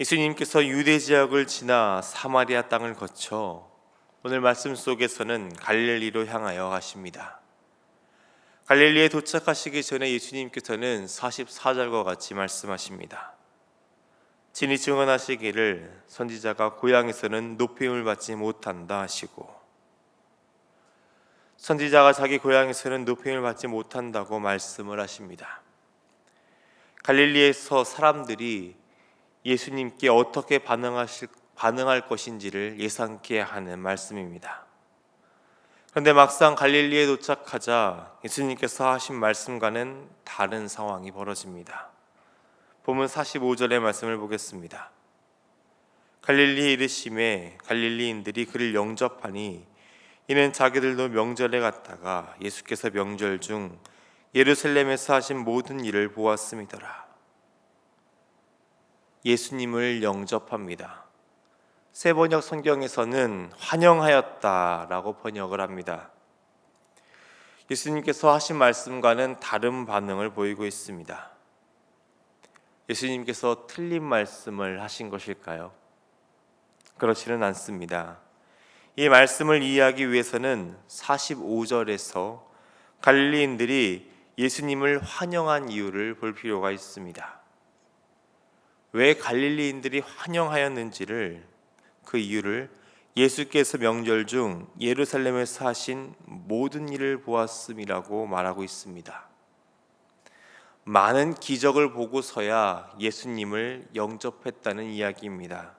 예수님께서 유대 지역을 지나 사마리아 땅을 거쳐 오늘 말씀 속에서는 갈릴리로 향하여 가십니다. 갈릴리에 도착하시기 전에 예수님께서는 44절과 같이 말씀하십니다. 진이 증언하시기를 선지자가 고향에서는 높임을 받지 못한다 하시고 선지자가 자기 고향에서는 높임을 받지 못한다고 말씀을 하십니다. 갈릴리에서 사람들이 예수님께 어떻게 반응하실 반응할 것인지를 예상케 하는 말씀입니다. 그런데 막상 갈릴리에 도착하자 예수님께서 하신 말씀과는 다른 상황이 벌어집니다. 보면 45절의 말씀을 보겠습니다. 갈릴리에 이르심에 갈릴리인들이 그를 영접하니 이는 자기들도 명절에 갔다가 예수께서 명절 중 예루살렘에서 하신 모든 일을 보았음이더라. 예수님을 영접합니다. 세 번역 성경에서는 환영하였다라고 번역을 합니다. 예수님께서 하신 말씀과는 다른 반응을 보이고 있습니다. 예수님께서 틀린 말씀을 하신 것일까요? 그렇지는 않습니다. 이 말씀을 이해하기 위해서는 45절에서 갈릴리인들이 예수님을 환영한 이유를 볼 필요가 있습니다. 왜 갈릴리인들이 환영하였는지를 그 이유를 예수께서 명절 중 예루살렘에서 하신 모든 일을 보았음이라고 말하고 있습니다. 많은 기적을 보고서야 예수님을 영접했다는 이야기입니다.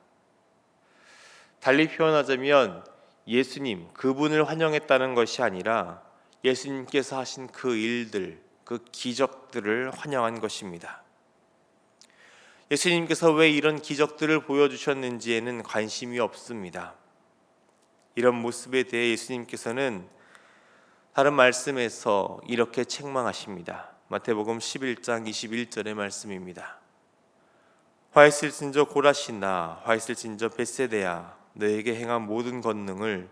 달리 표현하자면 예수님 그분을 환영했다는 것이 아니라 예수님께서 하신 그 일들, 그 기적들을 환영한 것입니다. 예수님께서 왜 이런 기적들을 보여주셨는지에는 관심이 없습니다. 이런 모습에 대해 예수님께서는 다른 말씀에서 이렇게 책망하십니다. 마태복음 11장 21절의 말씀입니다. 화 있을진저 고라시나 화 있을진저 베세데야 너에게 행한 모든 권능을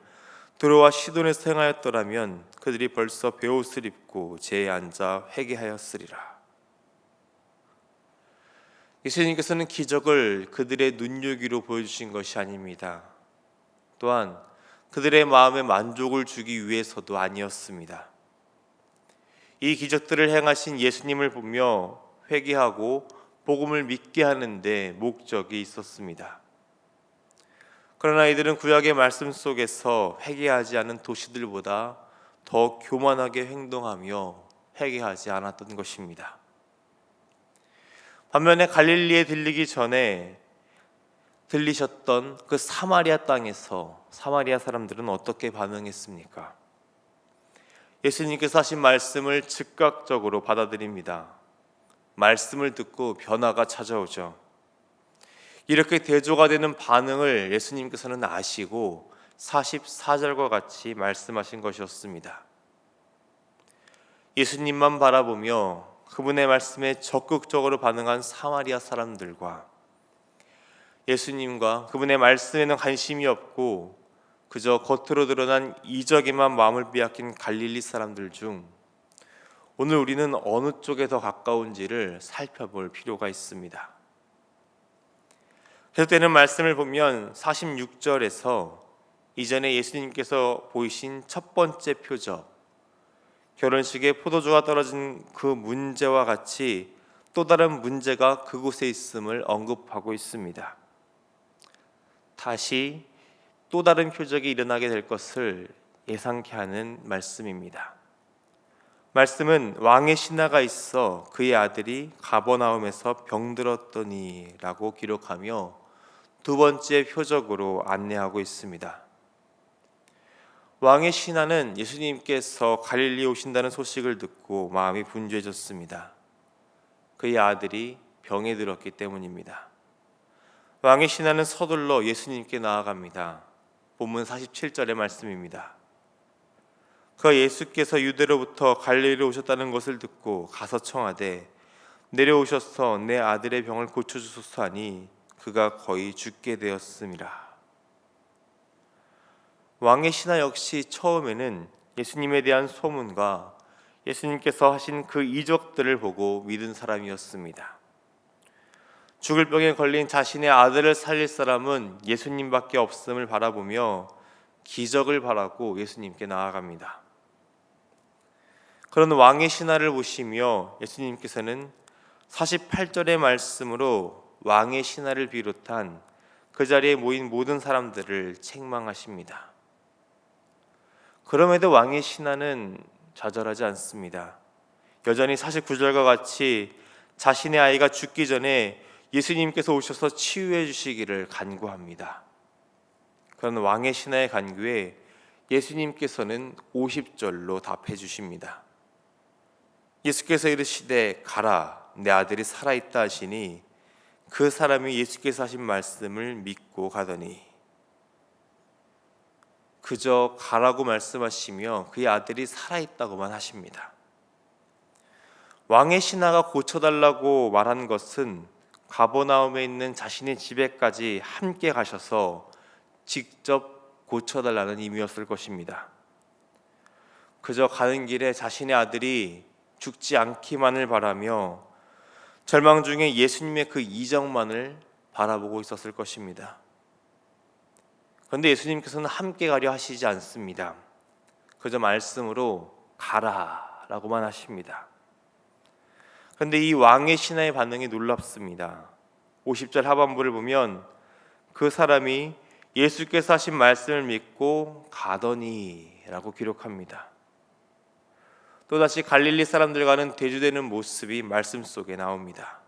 들어와 시돈에서 행하였더라면 그들이 벌써 베옷을 입고 제에 앉아 회개하였으리라. 예수님께서는 기적을 그들의 눈요기로 보여주신 것이 아닙니다. 또한 그들의 마음에 만족을 주기 위해서도 아니었습니다. 이 기적들을 행하신 예수님을 보며 회개하고 복음을 믿게 하는데 목적이 있었습니다. 그러나 이들은 구약의 말씀 속에서 회개하지 않은 도시들보다 더 교만하게 행동하며 회개하지 않았던 것입니다. 반면에 갈릴리에 들리기 전에 들리셨던 그 사마리아 땅에서 사마리아 사람들은 어떻게 반응했습니까? 예수님께서 하신 말씀을 즉각적으로 받아들입니다. 말씀을 듣고 변화가 찾아오죠. 이렇게 대조가 되는 반응을 예수님께서는 아시고 44절과 같이 말씀하신 것이었습니다. 예수님만 바라보며 그분의 말씀에 적극적으로 반응한 사마리아 사람들과 예수님과 그분의 말씀에는 관심이 없고 그저 겉으로 드러난 이적에만 마음을 빼앗긴 갈릴리 사람들 중 오늘 우리는 어느 쪽에 더 가까운지를 살펴볼 필요가 있습니다. 계속되는 말씀을 보면 46절에서 이전에 예수님께서 보이신 첫 번째 표적 결혼식에 포도주가 떨어진 그 문제와 같이 또 다른 문제가 그곳에 있음을 언급하고 있습니다. 다시 또 다른 표적이 일어나게 될 것을 예상케 하는 말씀입니다. 말씀은 왕의 신하가 있어 그의 아들이 가버나움에서 병들었더니라고 기록하며 두 번째 표적으로 안내하고 있습니다. 왕의 신하는 예수님께서 갈릴리 오신다는 소식을 듣고 마음이 분주해졌습니다. 그의 아들이 병에 들었기 때문입니다. 왕의 신하는 서둘러 예수님께 나아갑니다. 본문 47절의 말씀입니다. 그 예수께서 유대로부터 갈릴리로 오셨다는 것을 듣고 가서 청하되 내려오셔서 내 아들의 병을 고쳐 주소서 하니 그가 거의 죽게 되었음이라. 왕의 신하 역시 처음에는 예수님에 대한 소문과 예수님께서 하신 그 이적들을 보고 믿은 사람이었습니다. 죽을 병에 걸린 자신의 아들을 살릴 사람은 예수님밖에 없음을 바라보며 기적을 바라고 예수님께 나아갑니다. 그런 왕의 신하를 보시며 예수님께서는 48절의 말씀으로 왕의 신하를 비롯한 그 자리에 모인 모든 사람들을 책망하십니다. 그럼에도 왕의 신하는 좌절하지 않습니다. 여전히 49절과 같이 자신의 아이가 죽기 전에 예수님께서 오셔서 치유해 주시기를 간구합니다. 그런 왕의 신하의 간구에 예수님께서는 50절로 답해 주십니다. 예수께서 이르시되 가라 내 아들이 살아 있다 하시니 그 사람이 예수께서 하신 말씀을 믿고 가더니 그저 가라고 말씀하시며 그의 아들이 살아 있다고만 하십니다. 왕의 신하가 고쳐달라고 말한 것은 가버나움에 있는 자신의 집에까지 함께 가셔서 직접 고쳐달라는 의미였을 것입니다. 그저 가는 길에 자신의 아들이 죽지 않기만을 바라며 절망 중에 예수님의 그 이정만을 바라보고 있었을 것입니다. 그런데 예수님께서는 함께 가려 하시지 않습니다. 그저 말씀으로 가라라고만 하십니다. 그런데 이 왕의 신하의 반응이 놀랍습니다. 50절 하반부를 보면 그 사람이 예수께서 하신 말씀을 믿고 가더니라고 기록합니다. 또다시 갈릴리 사람들과는 대조되는 모습이 말씀 속에 나옵니다.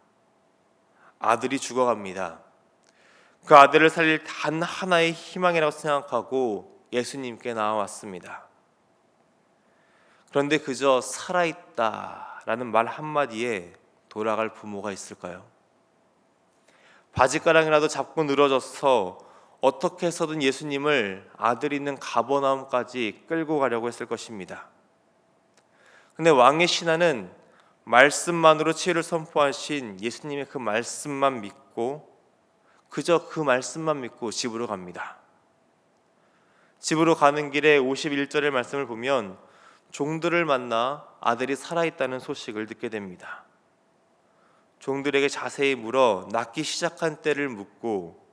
아들이 죽어갑니다. 그 아들을 살릴 단 하나의 희망이라고 생각하고 예수님께 나와왔습니다. 그런데 그저 살아있다라는 말 한마디에 돌아갈 부모가 있을까요? 바지가랑이라도 잡고 늘어져서 어떻게 해서든 예수님을 아들 있는 가버나움까지 끌고 가려고 했을 것입니다. 근데 왕의 신하는 말씀만으로 치유를 선포하신 예수님의 그 말씀만 믿고 그저 그 말씀만 믿고 집으로 갑니다. 집으로 가는 길에 51절의 말씀을 보면 종들을 만나 아들이 살아있다는 소식을 듣게 됩니다. 종들에게 자세히 물어 낳기 시작한 때를 묻고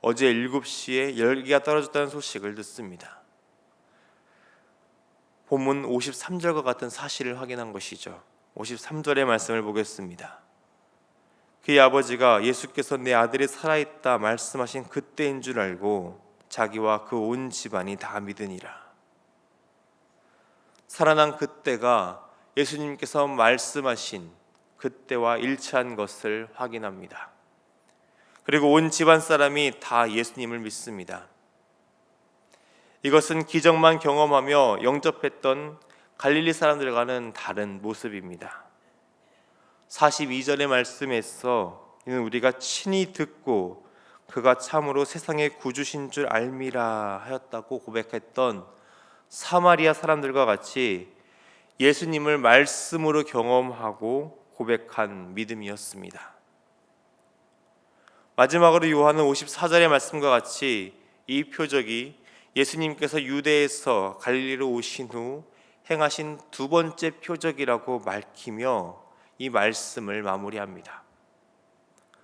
어제 7시에 열기가 떨어졌다는 소식을 듣습니다. 본문 53절과 같은 사실을 확인한 것이죠. 53절의 말씀을 보겠습니다. 그의 아버지가 예수께서 내 아들이 살아있다 말씀하신 그때인 줄 알고 자기와 그 온 집안이 다 믿으니라. 살아난 그때가 예수님께서 말씀하신 그때와 일치한 것을 확인합니다. 그리고 온 집안 사람이 다 예수님을 믿습니다. 이것은 기적만 경험하며 영접했던 갈릴리 사람들과는 다른 모습입니다. 42절의 말씀에서 이는 우리가 친히 듣고 그가 참으로 세상의 구주신 줄 알미라 하였다고 고백했던 사마리아 사람들과 같이 예수님을 말씀으로 경험하고 고백한 믿음이었습니다. 마지막으로 요한은 54절의 말씀과 같이 이 표적이 예수님께서 유대에서 갈릴리로 오신 후 행하신 두 번째 표적이라고 밝히며 이 말씀을 마무리합니다.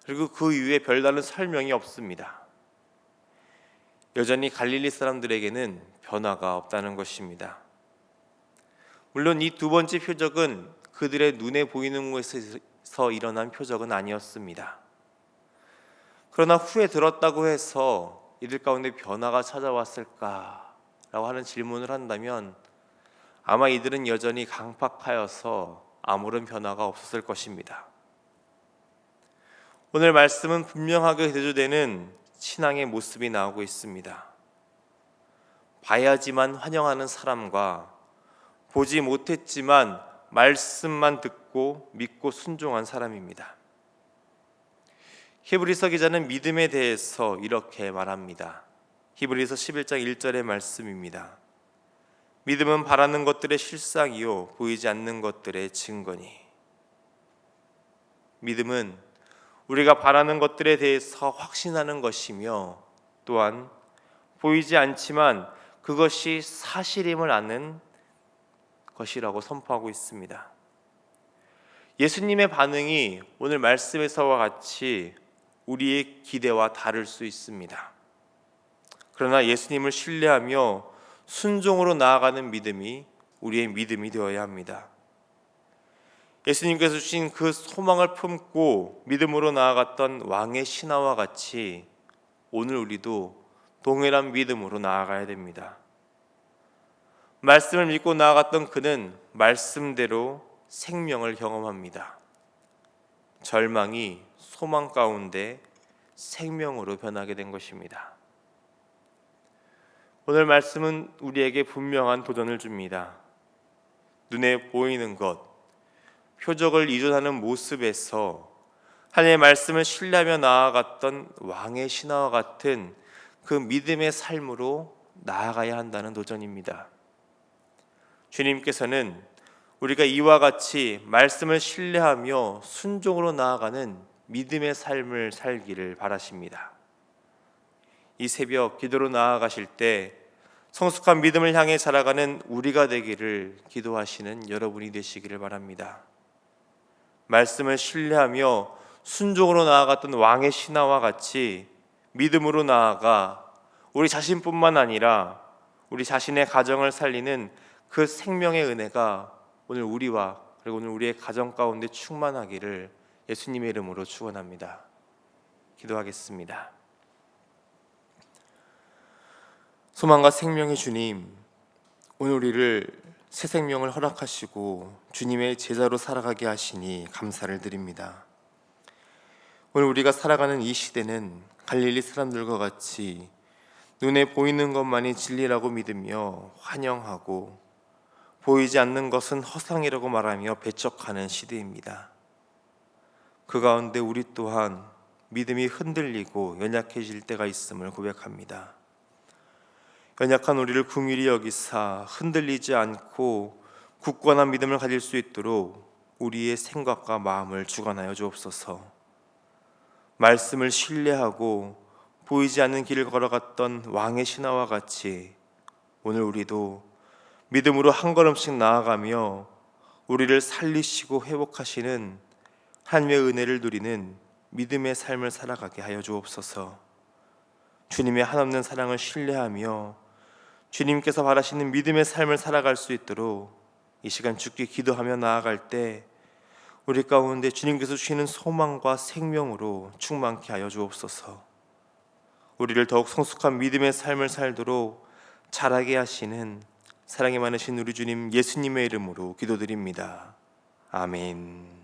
그리고 그 이후에 별다른 설명이 없습니다. 여전히 갈릴리 사람들에게는 변화가 없다는 것입니다. 물론 이 두 번째 표적은 그들의 눈에 보이는 곳에서 일어난 표적은 아니었습니다. 그러나 후에 들었다고 해서 이들 가운데 변화가 찾아왔을까라고 하는 질문을 한다면 아마 이들은 여전히 강팍하여서 아무런 변화가 없었을 것입니다. 오늘 말씀은 분명하게 대조되는 신앙의 모습이 나오고 있습니다. 봐야지만 환영하는 사람과 보지 못했지만 말씀만 듣고 믿고 순종한 사람입니다. 히브리서 기자는 믿음에 대해서 이렇게 말합니다. 히브리서 11장 1절의 말씀입니다. 믿음은 바라는 것들의 실상이요 보이지 않는 것들의 증거니. 믿음은 우리가 바라는 것들에 대해서 확신하는 것이며 또한 보이지 않지만 그것이 사실임을 아는 것이라고 선포하고 있습니다. 예수님의 반응이 오늘 말씀에서와 같이 우리의 기대와 다를 수 있습니다. 그러나 예수님을 신뢰하며 순종으로 나아가는 믿음이 우리의 믿음이 되어야 합니다. 예수님께서 주신 그 소망을 품고 믿음으로 나아갔던 왕의 신하와 같이 오늘 우리도 동일한 믿음으로 나아가야 됩니다. 말씀을 믿고 나아갔던 그는 말씀대로 생명을 경험합니다. 절망이 소망 가운데 생명으로 변하게 된 것입니다. 오늘 말씀은 우리에게 분명한 도전을 줍니다. 눈에 보이는 것, 표적을 이존하는 모습에서 하나님의 말씀을 신뢰하며 나아갔던 왕의 신하와 같은 그 믿음의 삶으로 나아가야 한다는 도전입니다. 주님께서는 우리가 이와 같이 말씀을 신뢰하며 순종으로 나아가는 믿음의 삶을 살기를 바라십니다. 이 새벽 기도로 나아가실 때 성숙한 믿음을 향해 자라가는 우리가 되기를 기도하시는 여러분이 되시기를 바랍니다. 말씀을 신뢰하며 순종으로 나아갔던 왕의 신하와 같이 믿음으로 나아가 우리 자신뿐만 아니라 우리 자신의 가정을 살리는 그 생명의 은혜가 오늘 우리와 그리고 오늘 우리의 가정 가운데 충만하기를 예수님의 이름으로 축원합니다. 기도하겠습니다. 소망과 생명의 주님, 오늘 우리를 새 생명을 허락하시고 주님의 제자로 살아가게 하시니 감사를 드립니다. 오늘 우리가 살아가는 이 시대는 갈릴리 사람들과 같이 눈에 보이는 것만이 진리라고 믿으며 환영하고 보이지 않는 것은 허상이라고 말하며 배척하는 시대입니다. 그 가운데 우리 또한 믿음이 흔들리고 연약해질 때가 있음을 고백합니다. 연약한 우리를 긍휼히 여기사 흔들리지 않고 굳건한 믿음을 가질 수 있도록 우리의 생각과 마음을 주관하여 주옵소서. 말씀을 신뢰하고 보이지 않는 길을 걸어갔던 왕의 신하와 같이 오늘 우리도 믿음으로 한 걸음씩 나아가며 우리를 살리시고 회복하시는 하나님의 은혜를 누리는 믿음의 삶을 살아가게 하여 주옵소서. 주님의 한없는 사랑을 신뢰하며 주님께서 바라시는 믿음의 삶을 살아갈 수 있도록 이 시간 죽게 기도하며 나아갈 때 우리 가운데 주님께서 주시는 소망과 생명으로 충만케 하여 주옵소서. 우리를 더욱 성숙한 믿음의 삶을 살도록 자라게 하시는 사랑이 많으신 우리 주님 예수님의 이름으로 기도드립니다. 아멘.